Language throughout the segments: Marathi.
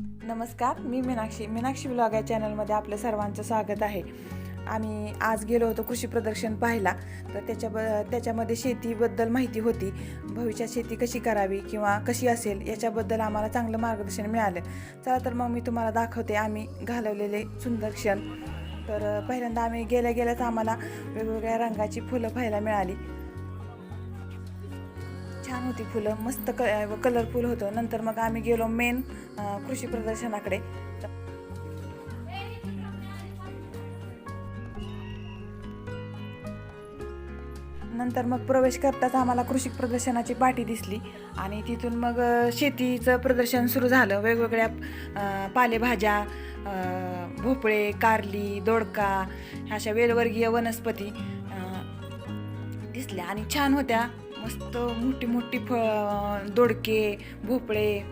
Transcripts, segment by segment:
नमस्कार मी मीनाक्षी. मीनाक्षी ब्लॉग या चॅनलमध्ये आपलं सर्वांचं स्वागत आहे. आम्ही आज गेलो होतो कृषी प्रदर्शन पाहायला. तर त्याच्या ब त्याच्यामध्ये शेतीबद्दल माहिती होती. भविष्यात शेती कशी करावी किंवा कशी असेल याच्याबद्दल आम्हाला चांगलं मार्गदर्शन मिळालं. चला तर मग मी तुम्हाला दाखवते आम्ही घालवलेले सुंदर क्षण. तर पहिल्यांदा आम्ही गेल्या गेल्याच आम्हाला वेगवेगळ्या रंगाची फुलं पाहायला मिळाली. छान होती फुलं. मस्त क कलरफुल होतं. नंतर मग आम्ही गेलो मेन कृषी प्रदर्शनाकडे. नंतर मग प्रवेश करताच आम्हाला कृषी प्रदर्शनाची पाठी दिसली. आणि तिथून मग शेतीचं प्रदर्शन सुरू झालं. वेगवेगळ्या पालेभाज्या भोपळे कारली दोडका अशा वेलवर्गीय वनस्पती दिसल्या. आणि छान होत्या. मस्त मोठी मोठी फ दोडके भोपळे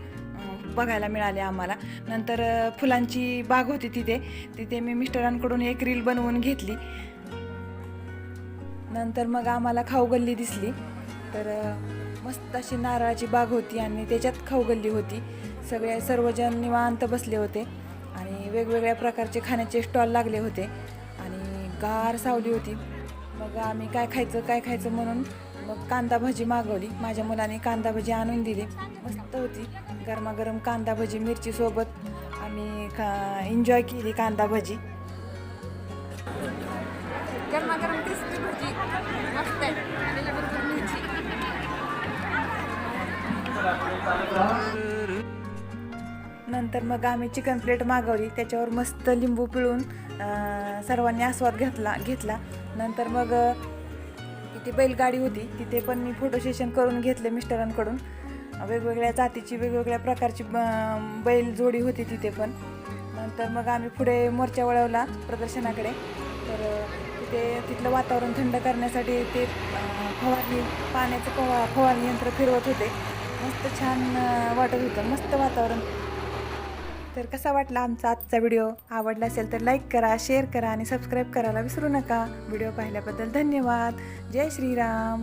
बघायला मिळाले आम्हाला. नंतर फुलांची बाग होती तिथे. तिथे मी मिस्टरांकडून एक रील बनवून घेतली. नंतर मग आम्हाला खाऊगल्ली दिसली. तर मस्त अशी नारळाची बाग होती आणि त्याच्यात खाऊगल्ली होती. सगळे सर्वजण निवांत बसले होते आणि वेगवेगळ्या प्रकारचे खाण्याचे स्टॉल लागले होते आणि गार सावली होती. मग आम्ही काय खायचं काय खायचं म्हणून मग कांदा भजी मागवली. माझ्या मुलाने कांदा भजी आणून दिली. मस्त होती. गरमागरम कांदा भजी मिरची सोबत आम्ही का एन्जॉय केली कांदा भजी. गरमागरम क्रिस्पी भजी. मस्त नंतर मग आम्ही चिकन प्लेट मागवली. त्याच्यावर मस्त लिंबू पिळून सर्वांनी आस्वाद घेतला घेतला. नंतर मग तिथे बैलगाडी होती तिथे पण मी फोटो सेशन करून घेतले मिस्टरांकडून. वेगवेगळ्या जातीची वेगवेगळ्या प्रकारची बैल जोडी होती तिथे पण. नंतर मग आम्ही पुढे मोर्चा वळवला प्रदर्शनाकडे. तर तिथे तिथलं वातावरण थंड करण्यासाठी ते फवारणी पाण्याचं फवा फवारणी यंत्र फिरवत होते. मस्त छान वाटत होतं. मस्त वातावरण. तर कसा वाटला आमचा आजचा व्हिडिओ? आवडला असेल तर लाईक करा शेअर करा आणि सबस्क्राईब करायला विसरू नका. व्हिडिओ पाहिल्याबद्दल धन्यवाद. जय श्रीराम.